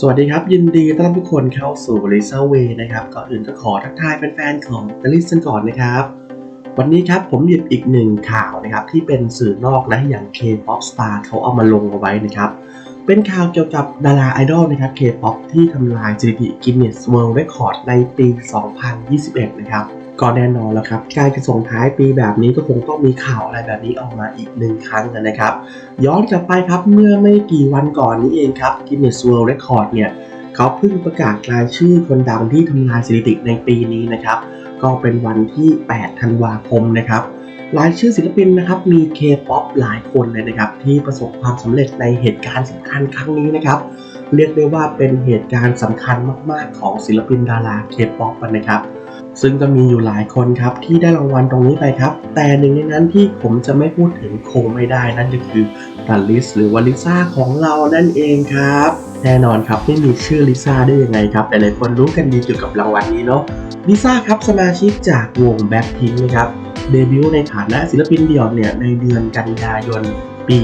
สวัสดีครับ ยินดีต้อนรับทุกคนเข้าสู่ l i s a w a y นะครับก่อนอื่นก็ขอทักทายแฟนๆของ The List กันก่อนนะครับ วันนี้ครับผมหยิบอีกหนึ่งข่าวนะครับ ที่เป็นสื่อนอกนะอย่าง K-pop star เขาเอามาลงเอาไว้นะครับ เป็นข่าวเกี่ยวกับดาราไอดอลนะครับ K-pop ที่ทำลายสถิติ Guinness World Record ในปี 2021 นะครับ ก็แน่นอนแล้วครับใกล้จะส่งท้ายปีแบบนี้ก็คงต้องมีข่าวอะไรแบบนี้ออกมาอีกหนึ่งครั้งกันนะครับ ย้อนกลับไปครับเมื่อไม่กี่วันก่อนนี้เองครับ Guinness World Record เนี่ยเขาเพิ่งประกาศรายชื่อคนดังที่ทำลายสถิติในปีนี้นะครับ ก็เป็นวันที่ 8 ธันวาคมนะครับรายชื่อศิลปินนะครับมี K-POP หลายคนเลยนะครับ ที่ประสบความสำเร็จในเหตุการณ์สำคัญครั้งนี้นะครับเรียกได้ว่าเป็นเหตุการณ์สำคัญมาก ๆ ของศิลปินดารา K-POP นะครับ ซึ่งก็มีอยู่หลายคนครับที่ได้รางวัลตรงนี้ไปครับ แต่หนึ่งในนั้นที่ผมจะไม่พูดถึงคงไม่ได้นั่นก็คือดัลลิสหรือวาลิซ่าของเรานั่นเองครับ แน่นอนครับไม่มีชื่อลิซ่าได้ยังไงครับแต่หลายคนรู้กันดีเกี่ยวกับรางวัลนี้เนาะลิซ่าครับสมาชิกจากวงแบ็คพิงนะครับเดบิวต์ในฐานะศิลปินเดี่ยวเนี่ยในเดือนกันยายน ปี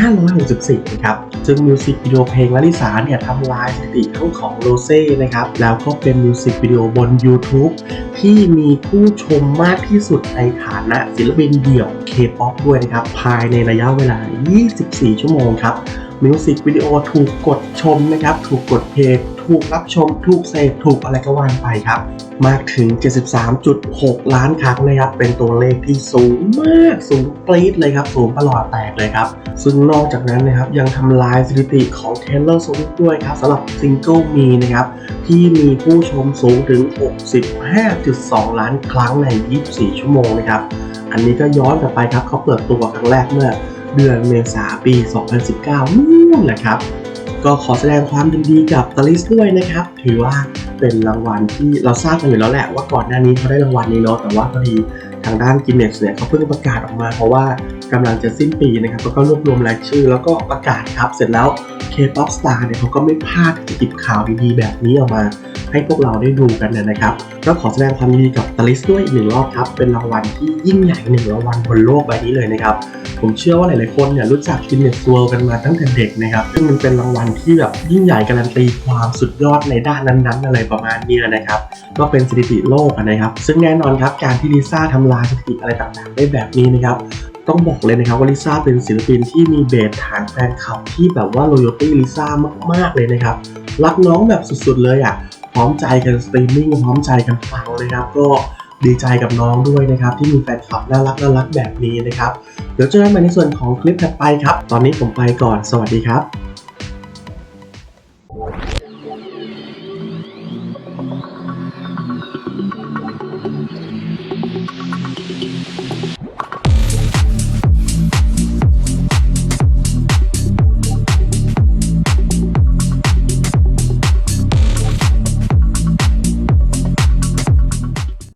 2564 นะครับซึ่งมิวสิกวิดีโอเพลงลาลิสาเนี่ยทำลายสถิติทั้งของโรเซ่นะครับ แล้วก็เป็นมิวสิกวิดีโอบน YouTube ที่มีผู้ชมมากที่สุดในฐานะศิลปินเดี่ยว K-POP ด้วยนะครับ ภายในระยะเวลา 24 ชั่วโมงครับ มิวสิกวิดีโอถูกกดชมนะครับ ถูกกดเพลงถูกรับชม ถูกเซฟถูกอะไรก็ว่านไปครับ มากถึง 73.6 ล้านครั้งนะครับ เป็นตัวเลขที่สูงมากสูงปรี๊ดเลยครับ สูงประหลอดแตกเลยครับ ซึ่งนอกจากนั้นนะครับ ยังทำลายสถิติของ Taylor Swift ด้วยครับสำหรับซิงเกิลมีนะครับ ที่มีผู้ชมสูงถึง 65.2 ล้านครั้งใน 24 ชั่วโมงนะครับ อันนี้ก็ย้อนกลับไปครับเขาเปิดตัวครั้งแรกเมื่อ เดือนเมษาปี 2019นู่นแหละครับ ก็ขอแสดงความยินดีกับตาลิสด้วยนะครับ ถือว่าเป็นรางวัลที่เราทราบกันอยู่แล้วแหละว่าก่อนหน้านี้เขาได้รางวัลนี้เนาะแต่ว่าพอดีทางด้านกินเนสเนี่ยเขาเพิ่งประกาศออกมาเพราะว่ากำลังจะสิ้นปีนะครับแล้วก็รวบรวมรายชื่อแล้วก็ประกาศครับ เสร็จแล้ว K-POP Star เนี่ยเขาก็ไม่พลาดจะหยิบข่าวดีๆแบบนี้ออกมา ให้พวกเราได้ดูกันนะครับก็ขอแสดงความยินดีกับตาลิสด้วยอีกหนึ่งรอบครับ เป็นรางวัลที่ยิ่งใหญ่หนึ่งรางวัลบนโลกใบนี้เลยนะครับ ผมเชื่อว่าหลายๆคนเนี่ยรู้จัก Guinness World กันมาตั้งแต่เด็กนะครับซึ่งมันเป็นรางวัลที่แบบยิ่งใหญ่การันตีความสุดยอดในด้านนั้นๆ อะไรประมาณนี้นะครับ ก็เป็นสถิติโลกนะครับ ซึ่งแน่นอนครับการที่ลิซ่าทำลายสถิติอะไรต่างๆ ได้แบบนี้นะครับต้องบอกเลยนะครับว่าลิซ่าเป็นศิลปินที่มีเบสฐานแฟนคลับที่แบบว่า loyalty ลิซ่ามากๆเลยนะครับ รักน้องแบบสุดๆเลยอะ พร้อมใจกันสตรีมมิ่งพร้อมใจกันฟังนะครับ ก็ดีใจกับน้องด้วยนะครับ ที่มีแฟนคลับน่ารักน่ารักแบบนี้นะครับ เดี๋ยวเจอกันใหม่ในส่วนของคลิปถัดไปครับ ตอนนี้ผมไปก่อนสวัสดีครับ